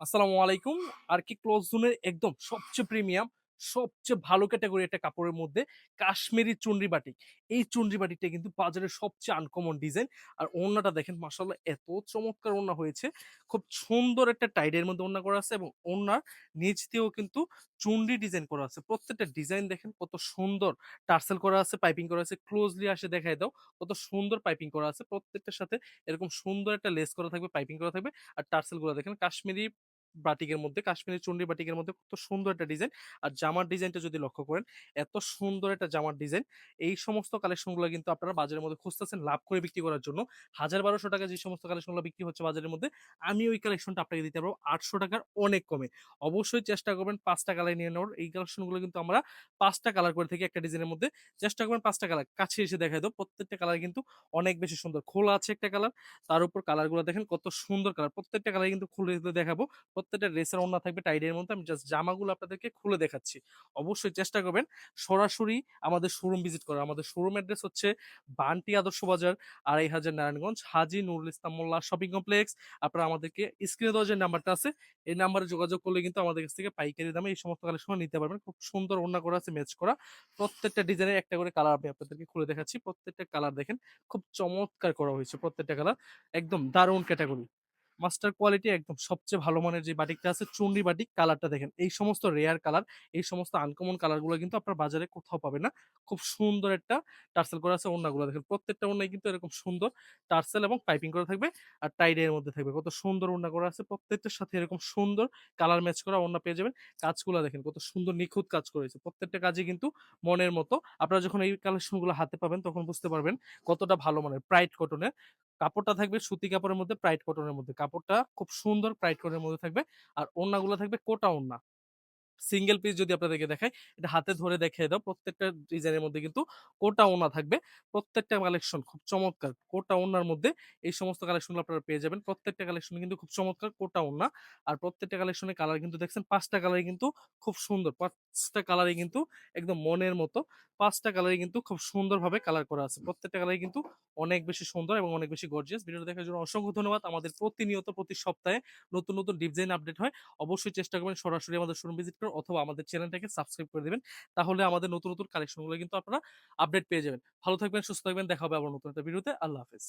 আসসালামু আলাইকুম। আর কি ক্লোজ জোনের একদম সবচেয়ে প্রিমিয়াম, সবচেয়ে ভালো ক্যাটাগরি একটা কাপড়ের মধ্যে কাশ্মীরি চুনরি বাটিক। এই চুনরি বাটিকটা কিন্তু বাজারের সবচেয়ে আনকমন ডিজাইন আর ওড়নাটা দেখেন মাসাল্লাহ এত চমৎকার ওড়না হয়েছে। খুব সুন্দর একটা টাইডের মধ্যে ওড়না করা আছে এবং ওড়নার নিচ দিয়েও কিন্তু চুনরি ডিজাইন করা আছে। প্রত্যেকটা ডিজাইন দেখেন, কত সুন্দর টার্সেল করা আছে পাইপিং করা আছে। ক্লোজলি আসে দেখাই দাও, কত সুন্দর পাইপিং করা আছে। প্রত্যেকটার সাথে এরকম সুন্দর একটা লেস করা থাকবে পাইপিং করা থাকবে। আর টার্সেলগুলো দেখেন, কাশ্মীরি বাটিকের মধ্যে, কাশ্মীরি চুন্ডি বাটিকের মধ্যে কত সুন্দর একটা ডিজাইন। আর জামার ডিজাইনটা যদি লক্ষ্য করেন, এত সুন্দর একটা জামার ডিজাইন। এই সমস্ত কালেকশনগুলো কিন্তু আপনারা বাজারের মধ্যে খুঁজতেছেন লাভ করে বিক্রি করার জন্য। হাজার বারোশো টাকা যে সমস্ত কালেকশনগুলো বিক্রি হচ্ছে বাজারের মধ্যে, আমি ওই কালেকশনটা আপনাকে দিতে পারব আটশো টাকার অনেক কমে। অবশ্যই চেষ্টা করবেন পাঁচটা কালার নিয়ে নেওয়ার। এই কালেকশনগুলো কিন্তু আমরা পাঁচটা কালার করে থাকি একটা ডিজাইনের মধ্যে। চেষ্টা করবেন পাঁচটা কালার কাছে এসে দেখাই দেবো প্রত্যেকটা কালার কিন্তু অনেক বেশি সুন্দর। খোলা আছে একটা কালার তার উপর কালারগুলো দেখেন কত সুন্দর কালার প্রত্যেকটা কালার কিন্তু খুলে দেখাবো। প্রত্যেকটা ড্রেসের ওড়না থাকবে টাইডের মধ্যে। আমি জাস্ট জামাগুলো আপনাদেরকে খুলে দেখাচ্ছি। অবশ্যই চেষ্টা করবেন সরাসরি আমাদের শোরুম ভিজিট করা আমাদের শোরুম অ্যাড্রেস হচ্ছে বান্টি আদর্শ বাজার, আড়াই হাজার নারায়ণগঞ্জ, হাজি নুরুল ইসলাম মোল্লা শপিং কমপ্লেক্স আপনারা আমাদেরকে স্ক্রিনে দেওয়া যে নাম্বারটা আছে, এই নাম্বারে যোগাযোগ করলে কিন্তু আমাদের কাছ থেকে পাইকারি দামে এই সমস্ত কালেকশন নিতে পারবেন। খুব সুন্দর ওড়না করা আছে ম্যাচ করা। প্রত্যেকটা ডিজাইনের একটা করে কালার আমি আপনাদেরকে খুলে দেখাচ্ছি। প্রত্যেকটা কালার দেখেন, খুব চমৎকার করা হয়েছে প্রত্যেকটা কালার একদম দারুণ ক্যাটাগরি মাস্টার কোয়ালিটি একদম সবচেয়ে ভালো মানের যে বাটিকটা আছে, চুনরি বাটিক, কালারটা দেখেন। এই সমস্ত রেয়ার কালার এই সমস্ত আনকমন কালারগুলো কিন্তু আপনার বাজারে কোথাও পাবে না। খুব সুন্দর একটা টার্সেল করা আছে ওড়নাগুলো দেখেন। প্রত্যেকটা ওড়নায় কিন্তু এরকম সুন্দর টার্সেল এবং পাইপিং করা থাকবে আর টাইডের মধ্যে থাকবে। কত সুন্দর ওড়না করা আছে, প্রত্যেকটার সাথে এরকম সুন্দর কালার ম্যাচ করা ওড়না পেয়ে যাবেন। কাজগুলো দেখেন কত সুন্দর নিখুঁত কাজ করেছে। প্রত্যেকটা কাজে কিন্তু মনের মতো। আপনারা যখন এই কালেকশনগুলো হাতে পাবেন, তখন বুঝতে পারবেন কতটা ভালো মানের প্রাইড কটনের কাপড়টা থাকবে সুতি কাপড়ের মধ্যে প্রাইড কটনের মধ্যে। কাপড়টা খুব সুন্দর প্রাইড কটনের মধ্যে থাকবে, আর ওড়নাগুলো থাকবে কোটা ওড়না সিঙ্গেল পিস যদি আপনাদেরকে দেখাই, এটা হাতে ধরে দেখিয়ে দাও, প্রত্যেকটা ডিজাইনের মধ্যে কিন্তু কোটা ওনা থাকবে। প্রত্যেকটা কালেকশন খুব চমৎকার কোটা ওনার মধ্যে এই সমস্ত কালেকশনগুলো আপনারা পেয়ে যাবেন। প্রত্যেকটা কালেকশন কিন্তু খুব চমৎকার কোটা ওনা। আর প্রত্যেকটা কালেকশনের কালার কিন্তু দেখছেন, পাঁচটা কালারই কিন্তু খুব সুন্দর, পাঁচটা কালারই কিন্তু একদম মনের মতো, পাঁচটা কালারই কিন্তু খুব সুন্দরভাবে কালার করা আছে। প্রত্যেকটা কালারই কিন্তু অনেক বেশি সুন্দর এবং অনেক বেশি গর্জিয়াস ভিডিও দেখার জন্য অসংখ্য ধন্যবাদ। আমাদের প্রতিনিয়ত প্রতি সপ্তাহে নতুন নতুন ডিজাইন আপডেট হয়। অবশ্যই চেষ্টা করবেন সরাসরি আমাদের শোরুম ভিজিট করুন অথবা আমাদের চ্যানেলটাকে সাবস্ক্রাইব করে দেবেন। তাহলে আমাদের নতুন নতুন কালেকশনগুলো কিন্তু আপনারা আপডেট পেয়ে যাবেন। ভালো থাকবেন, সুস্থ থাকবেন, দেখা হবে আবার নতুন একটা ভিডিওতে আল্লাহ হাফেজ।